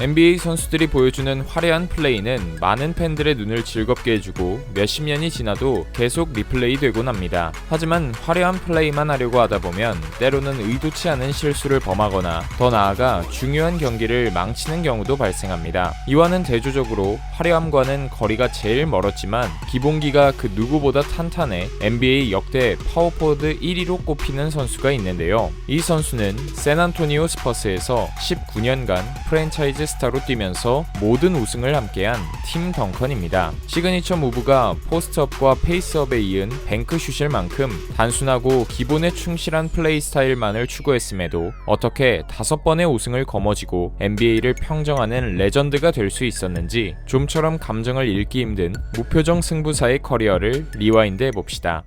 NBA 선수들이 보여주는 화려한 플레이는 많은 팬들의 눈을 즐겁게 해주고 몇십 년이 지나도 계속 리플레이 되곤 합니다. 하지만 화려한 플레이만 하려고 하다 보면 때로는 의도치 않은 실수를 범하거나 더 나아가 중요한 경기를 망치는 경우도 발생합니다. 이와는 대조적으로 화려함과는 거리가 제일 멀었지만 기본기가 그 누구보다 탄탄해 NBA 역대 파워포워드 1위로 꼽히는 선수가 있는데요. 이 선수는 샌안토니오 스퍼스에서 19년간 프랜차이즈 스타로 뛰면서 모든 우승을 함께한 팀 덩컨입니다. 시그니처 무브가 포스트업과 페이스업에 이은 뱅크슛일 만큼 단순하고 기본에 충실한 플레이 스타일만을 추구했음에도 어떻게 다섯 번의 우승을 거머쥐고 NBA를 평정하는 레전드가 될 수 있었는지 좀처럼 감정을 읽기 힘든 무표정 승부사의 커리어를 리와인드 해 봅시다.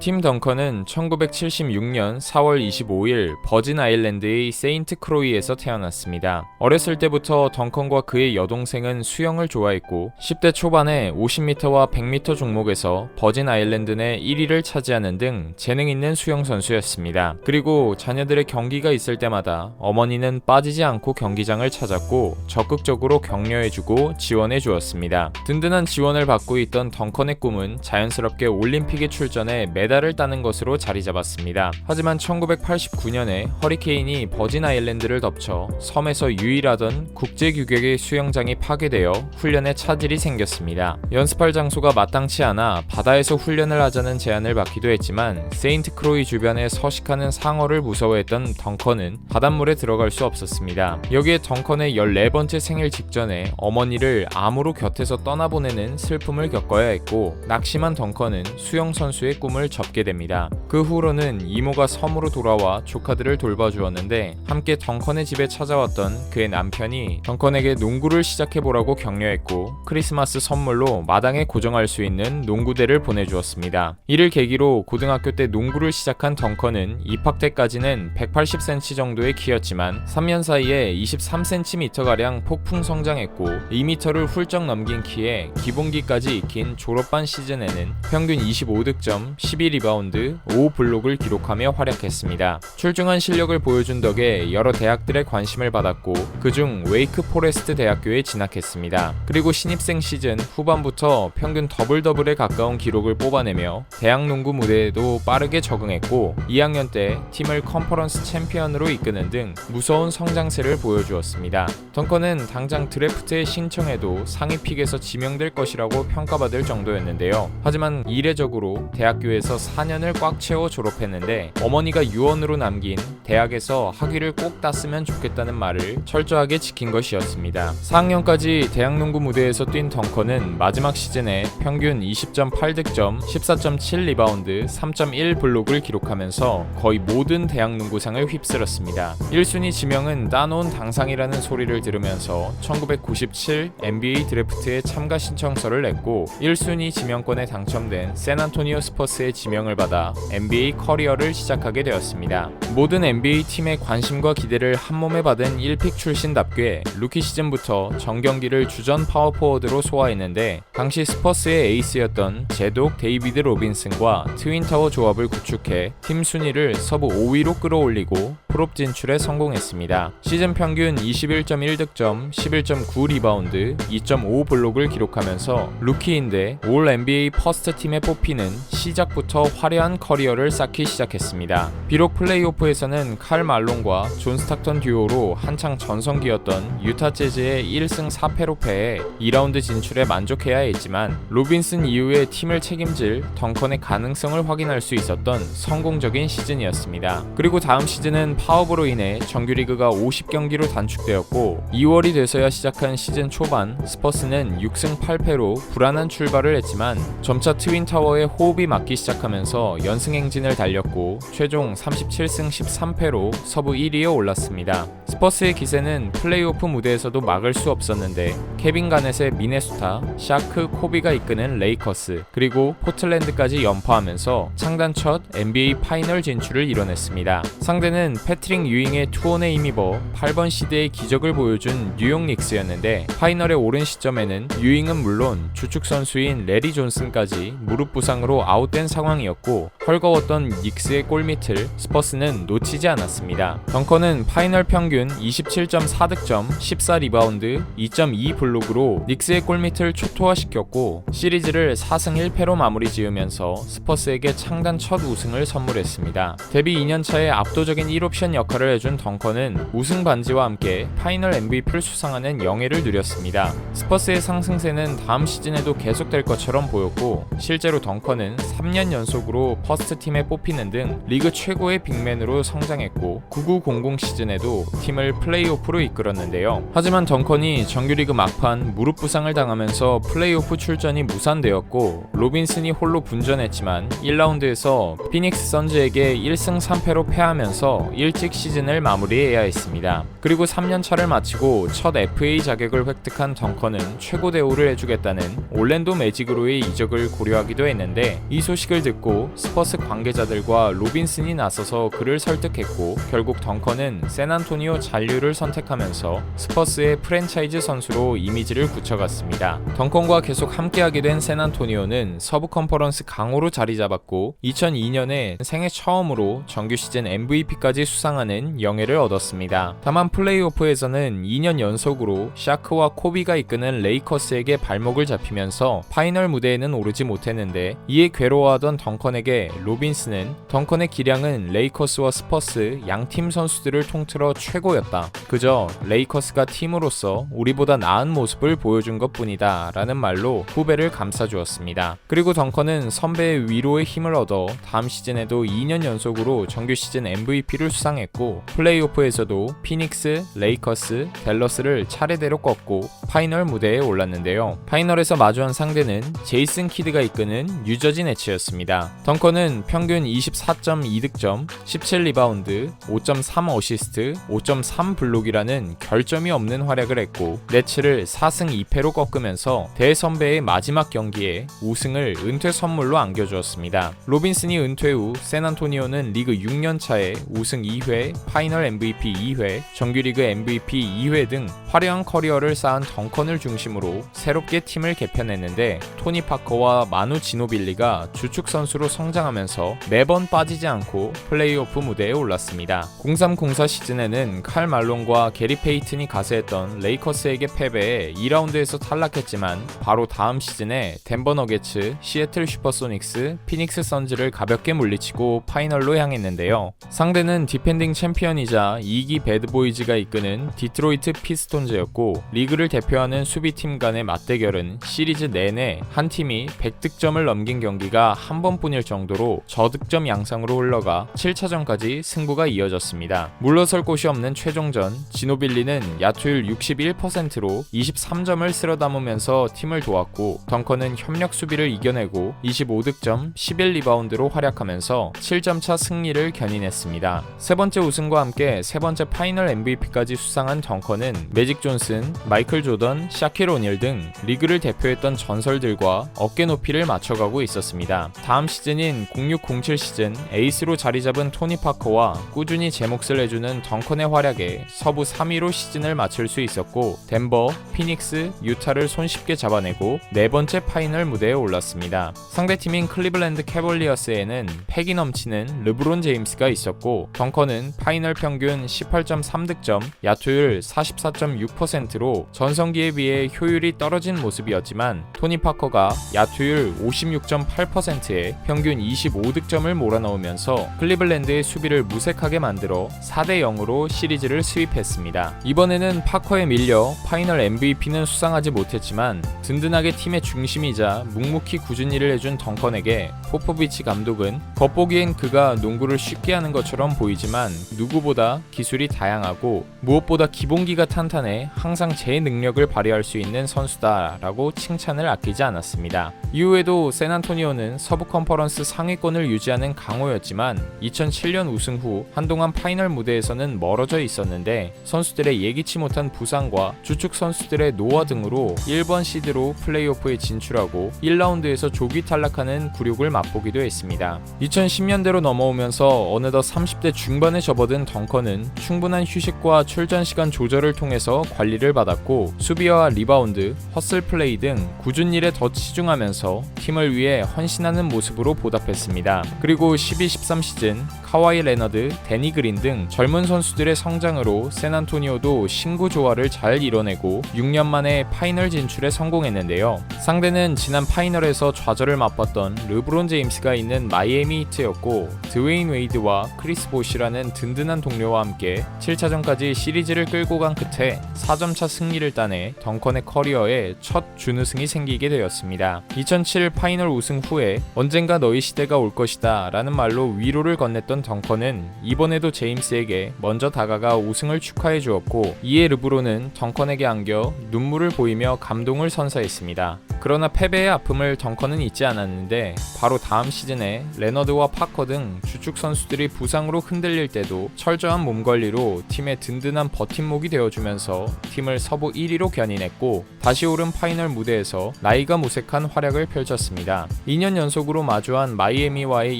팀 덩컨은 1976년 4월 25일 버진 아일랜드의 세인트 크로이에서 태어났습니다. 어렸을 때부터 덩컨과 그의 여동생은 수영을 좋아했고 10대 초반에 50m와 100m 종목에서 버진 아일랜드 내 1위를 차지하는 등 재능 있는 수영 선수였습니다. 그리고 자녀들의 경기가 있을 때마다 어머니는 빠지지 않고 경기장을 찾았고 적극적으로 격려해주고 지원해 주었습니다. 든든한 지원을 받고 있던 덩컨의 꿈은 자연스럽게 올림픽에 출전해 메 달을 따는 것으로 자리 잡았습니다. 하지만 1989년에 허리케인이 버진 아일랜드를 덮쳐 섬에서 유일하던 국제 규격의 수영장이 파괴되어 훈련에 차질이 생겼습니다. 연습할 장소가 마땅치 않아 바다에서 훈련을 하자는 제안을 받기도 했지만 세인트 크로이 주변에 서식하는 상어를 무서워했던 덩컨은 바닷물에 들어갈 수 없었습니다. 여기에 덩컨의 14번째 생일 직전에 어머니를 암으로 곁에서 떠나보내는 슬픔을 겪어야 했고 낙심한 덩컨은 수영 선수의 꿈을 접게 됩니다. 그 후로는 이모가 섬으로 돌아와 조카들을 돌봐주었는데 함께 덩컨의 집에 찾아왔던 그의 남편이 덩컨에게 농구를 시작해보라고 격려했고 크리스마스 선물로 마당에 고정할 수 있는 농구대를 보내주었습니다. 이를 계기로 고등학교 때 농구를 시작한 덩컨은 입학 때까지는 180cm 정도의 키였지만 3년 사이에 23cm가량 폭풍 성장했고 2m를 훌쩍 넘긴 키에 기본기까지 익힌 졸업반 시즌에는 평균 25득점, 12 리바운드, 5블록을 기록하며 활약했습니다. 출중한 실력을 보여준 덕에 여러 대학들의 관심을 받았고 그중 웨이크 포레스트 대학교에 진학했습니다. 그리고 신입생 시즌 후반부터 평균 더블 더블에 가까운 기록을 뽑아내며 대학 농구 무대에도 빠르게 적응했고 2학년 때 팀을 컨퍼런스 챔피언으로 이끄는 등 무서운 성장세를 보여주었습니다. 덩컨은 당장 드래프트에 신청해도 상위 픽에서 지명될 것이라고 평가받을 정도였는데요. 하지만 이례적으로 대학교에서 4년을 꽉 채워 졸업했는데 어머니가 유언으로 남긴 대학에서 학위를 꼭 땄으면 좋겠다는 말을 철저하게 지킨 것이었습니다. 4학년까지 대학 농구 무대에서 뛴 덩컨은 마지막 시즌에 평균 20.8득점, 14.7 리바운드, 3.1 블록을 기록하면서 거의 모든 대학 농구상을 휩쓸었습니다. 1순위 지명은 따놓은 당상이라는 소리를 들으면서 1997 NBA 드래프트에 참가 신청서를 냈고 1순위 지명권에 당첨된 샌안토니오 스퍼스의 지명을 받아 NBA 커리어를 시작하게 되었습니다. 모든 NBA 팀의 관심과 기대를 한 몸에 받은 1픽 출신답게 루키 시즌부터 정경기를 주전 파워포워드로 소화했는데 당시 스퍼스의 에이스였던 제독 데이비드 로빈슨과 트윈타워 조합을 구축해 팀 순위를 서부 5위로 끌어올리고 프롭 진출에 성공했습니다. 시즌 평균 21.1득점, 11.9 리바운드, 2.5 블록을 기록하면서 루키인데 올 NBA 퍼스트 팀에 뽑히는 시작부터 화려한 커리어를 쌓기 시작했습니다. 비록 플레이오프에서는 칼 말론과 존 스타턴 듀오로 한창 전성기였던 유타 재즈의 1승 4패로 패해 2라운드 진출에 만족해야 했지만 로빈슨 이후에 팀을 책임질 덩컨의 가능성을 확인할 수 있었던 성공적인 시즌이었습니다. 그리고 다음 시즌은 파업으로 인해 정규리그가 50경기로 단축되었고 2월이 돼서야 시작한 시즌 초반 스퍼스는 6승 8패로 불안한 출발을 했지만 점차 트윈타워의 호흡이 맞기 시작 하면서 연승 행진을 달렸고 최종 37승 13패로 서부 1위에 올랐습니다. 스퍼스의 기세는 플레이오프 무대에서도 막을 수 없었는데 케빈 가넷의 미네소타, 샤크 코비가 이끄는 레이커스, 그리고 포틀랜드까지 연파하면서 창단 첫 NBA 파이널 진출을 이뤄냈습니다. 상대는 패트릭 유잉의 투혼에 힘입어 8번 시드의 기적을 보여준 뉴욕 닉스였는데 파이널에 오른 시점에는 유잉은 물론 주축 선수인 레리 존슨까지 무릎 부상으로 아웃된 상황이었고 헐거웠던 닉스의 골밑을 스퍼스는 놓치지 않았습니다. 덩컨은 파이널 평균 27.4득점, 14리바운드, 2.2 블록으로 닉스의 골밑을 초토화시켰고 시리즈를 4승 1패로 마무리 지으면서 스퍼스에게 창단 첫 우승을 선물했습니다. 데뷔 2년차에 압도적인 1옵션 역할을 해준 덩컨은 우승 반지와 함께 파이널 MVP를 수상하는 영예를 누렸습니다. 스퍼스의 상승세는 다음 시즌에도 계속될 것처럼 보였고 실제로 덩컨은 3년 연속으로 퍼스트 팀에 뽑히는 등 리그 최고의 빅맨으로 성장했고 9900 시즌에도 팀을 플레이오프로 이끌었는데요. 하지만 덩컨이 정규리그 막판 무릎 부상을 당하면서 플레이오프 출전이 무산되었고 로빈슨이 홀로 분전했지만 1라운드에서 피닉스 선즈에게 1승 3패로 패하면서 일찍 시즌을 마무리해야 했습니다. 그리고 3년 차를 마치고 첫 FA 자격을 획득한 덩컨은 최고 대우를 해주겠다는 올랜도 매직으로의 이적을 고려하기도 했는데 이 소식을 듣고 스퍼스 관계자들과 로빈슨이 나서서 그를 설득했고 결국 덩컨은 샌안토니오 잔류를 선택하면서 스퍼스의 프랜차이즈 선수로 이미지를 굳혀갔습니다. 덩컨과 계속 함께하게 된 샌안토니오는 서부 컨퍼런스 강호로 자리 잡았고 2002년에 생애 처음으로 정규 시즌 MVP까지 수상하는 영예를 얻었습니다. 다만 플레이오프에서는 2년 연속으로 샤크와 코비가 이끄는 레이커스에게 발목을 잡히면서 파이널 무대에는 오르지 못했는데 이에 괴로워하던 덩컨에게 로빈스는 덩컨의 기량은 레이커스와 스퍼스 양팀 선수들을 통틀어 최고였다. 그저 레이커스가 팀으로서 우리보다 나은 모습을 보여준 것 뿐이다 라는 말로 후배를 감싸주었습니다. 그리고 덩컨은 선배의 위로의 힘을 얻어 다음 시즌에도 2년 연속으로 정규 시즌 MVP를 수상했고 플레이오프에서도 피닉스, 레이커스, 댈러스를 차례대로 꺾고 파이널 무대에 올랐는데요. 파이널에서 마주한 상대는 제이슨 키드가 이끄는 뉴저지 네츠였습니다. 덩컨은 평균 24.2득점, 17리바운드, 5.3 어시스트, 5.3 블록이라는 결점이 없는 활약을 했고 네츠를 4승 2패로 꺾으면서 대선배의 마지막 경기에 우승을 은퇴 선물로 안겨주었습니다. 로빈슨이 은퇴 후 샌안토니오는 리그 6년 차에 우승 2회, 파이널 MVP 2회, 정규리그 MVP 2회 등 화려한 커리어를 쌓은 덩컨을 중심으로 새롭게 팀을 개편했는데 토니 파커와 마누 지노빌리가 주축 선수로 성장하면서 매번 빠지지 않고 플레이오프 무대에 올랐습니다. 0304 시즌에는 칼 말론과 게리 페이튼이 가세했던 레이커스에게 패배해 2라운드에서 탈락했지만 바로 다음 시즌에 덴버 너게츠, 시애틀 슈퍼소닉스, 피닉스 선즈를 가볍게 물리치고 파이널로 향했는데요. 상대는 디펜딩 챔피언이자 2기 배드보이즈가 이끄는 디트로이트 피스톤즈였고 리그를 대표하는 수비팀 간의 맞대결은 시리즈 내내 한 팀이 100득점을 넘긴 경기가 한 번뿐일 정도로 저득점 양상으로 흘러가 7차전까지 승부가 이어졌습니다. 물러설 곳이 없는 최종전 지노빌리는 야투율 61%로 23점을 쓸어 담으면서 팀을 도왔고 덩컨은 협력 수비를 이겨내고 25득점 11리바운드로 활약하면서 7점 차 승리를 견인했습니다. 세 번째 우승과 함께 세 번째 파이널 MVP까지 수상한 덩컨은 매직 존슨, 마이클 조던, 샤킬 오닐 등 리그를 대표했던 전설들과 어깨 높이를 맞춰가고 있었습니다. 다음 시즌인 0607 시즌 에이스로 자리 잡은 토니 파커와 꾸준히 제 몫을 해주는 덩컨의 활약에 서부 3위로 시즌을 마칠 수 있었고 덴버, 피닉스, 유타를 손쉽게 잡아내고 네 번째 파이널 무대에 올랐습니다. 상대팀인 클리블랜드 캐벌리어스에는 패기 넘치는 르브론 제임스가 있었고 덩컨은 파이널 평균 18.3득점, 야투율 44.6%로 전성기에 비해 효율이 떨어진 모습이었지만 토니 파커가 야투율 56.8%에 평균 25득점을 몰아넣으면서 클리블랜드의 수비를 무색하게 만들어 4대 0으로 시리즈를 수입했습니다. 이번에는 파커에 밀려 파이널 MVP는 수상하지 못했지만 든든하게 팀의 중심이자 묵묵히 꾸준 일을 해준 덩컨에게 포포비치 감독은 겉보기엔 그가 농구를 쉽게 하는 것처럼 보이지만 누구보다 기술이 다양하고 무엇보다 기본기가 탄탄해 항상 제 능력을 발휘할 수 있는 선수다라고 칭찬을 아끼지 않았습니다. 이후에도 샌안토니오는 서부 컨퍼런스 상위권을 유지하는 강호였지만 2007년 우승 후 한동안 파이널 무대에서는 멀어져 있었는데 선수들의 예기치 못한 부상과 주축 선수들의 노화 등으로 1번 시드로 플레이오프에 진출하고 1라운드에서 조기 탈락하는 굴욕을 맛보기도 했습니다. 2010년대로 넘어오면서 어느덧 30대 중반에 접어든 덩컨은 충분한 휴식과 출전 시간 조절을 통해서 관리를 받았고 수비와 리바운드, 헛슬 플레이 등 굳은 일에 더 치중하면서 팀을 위해 헌신하는 하는 모습으로 보답했습니다. 그리고 12-13 시즌 카와이 레너드, 데니 그린 등 젊은 선수들의 성장으로 샌안토니오도 신구 조화를 잘 이뤄내고 6년 만에 파이널 진출에 성공했는데요. 상대는 지난 파이널에서 좌절을 맛봤던 르브론 제임스가 있는 마이애미 히트였고 드웨인 웨이드와 크리스 보시라는 든든한 동료와 함께 7차전까지 시리즈를 끌고 간 끝에 4점차 승리를 따내 덩컨의 커리어에 첫 준우승이 생기게 되었습니다. 2007 파이널 우승 후에 언젠가 너희 시대가 올 것이다 라는 말로 위로를 건넸던 덩컨은 이번에도 제임스에게 먼저 다가가 우승을 축하해 주었고 이에 르브론은 덩컨에게 안겨 눈물을 보이며 감동을 선사했습니다. 그러나 패배의 아픔을 덩컨은 잊지 않았는데 바로 다음 시즌에 레너드와 파커 등 주축 선수들이 부상으로 흔들릴 때도 철저한 몸 관리로 팀의 든든한 버팀목이 되어주면서 팀을 서부 1위로 견인했고 다시 오른 파이널 무대에서 나이가 무색한 활약을 펼쳤습니다. 2년 연속으로 마주한 마이애미와의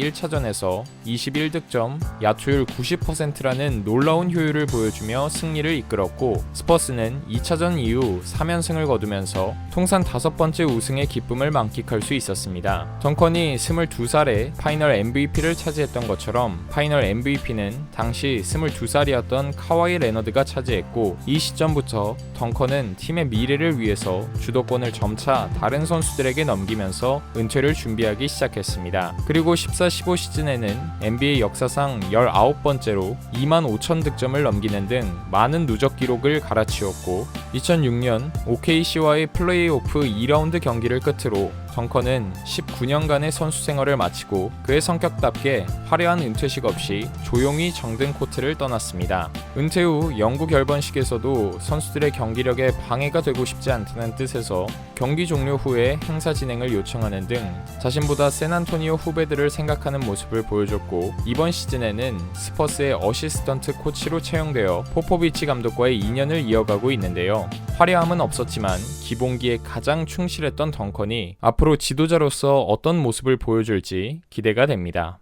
1차전에서 21득점, 야투율 90%라는 놀라운 효율을 보여주며 승리를 이끌었고 스퍼스는 2차전 이후 3연승을 거두면서 통산 다섯 번째 우승의 기쁨을 만끽할 수 있었습니다. 덩컨이 22살에 파이널 MVP를 차지했던 것처럼 파이널 MVP는 당시 22살이었던 카와이 레너드가 차지했고 이 시점부터 덩컨은 팀의 미래를 위해서 주도권을 점차 다른 선수들에게 넘기면서 은퇴를 준비하기 시작했습니다. 그리고 14-15 시즌에는 NBA 역사상 19번째로 2만 5천 득점을 넘기는 등 많은 누적 기록을 갈아치웠고 2006년 OKC와의 플레이오프 2라운드 경기를 끝으로 덩컨은 19년간의 선수 생활을 마치고 그의 성격답게 화려한 은퇴식 없이 조용히 정든 코트를 떠났습니다. 은퇴 후 영구 결번식에서도 선수들의 경기력에 방해가 되고 싶지 않다는 뜻에서 경기 종료 후에 행사 진행을 요청하는 등 자신보다 샌안토니오 후배들을 생각하는 모습을 보여줬고 이번 시즌에는 스퍼스의 어시스턴트 코치로 채용되어 포포비치 감독과의 인연을 이어가고 있는데요. 화려함은 없었지만 기본기에 가장 충실했던 덩컨이 앞으로 지도자로서 어떤 모습을 보여줄지 기대가 됩니다.